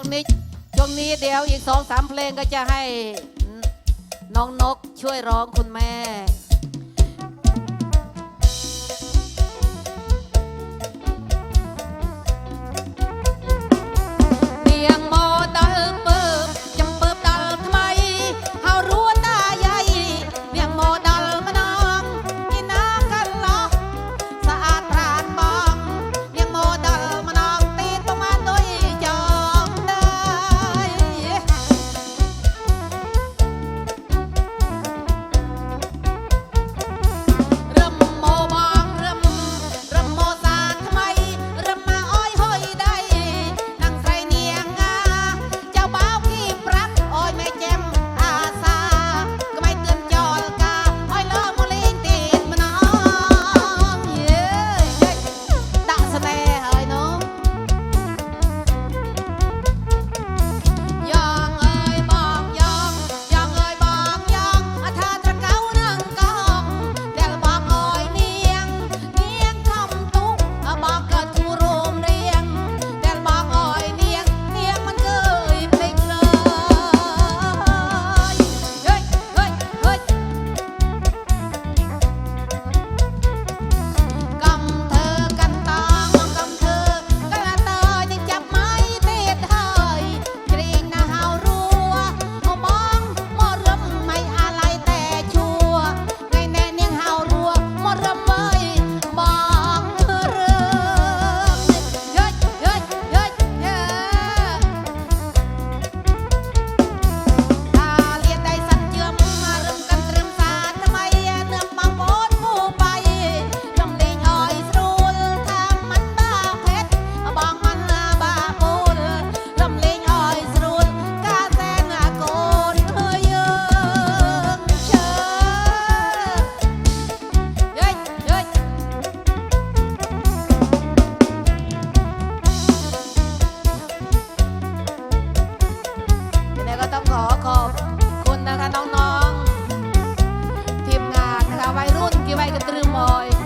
ช่วงนี้ช่วงนี้เดี๋ยวอีกสองสามเพลงก็จะให้น้องนกช่วยร้องคุณแม่เตียงมอ тримай.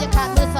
you got this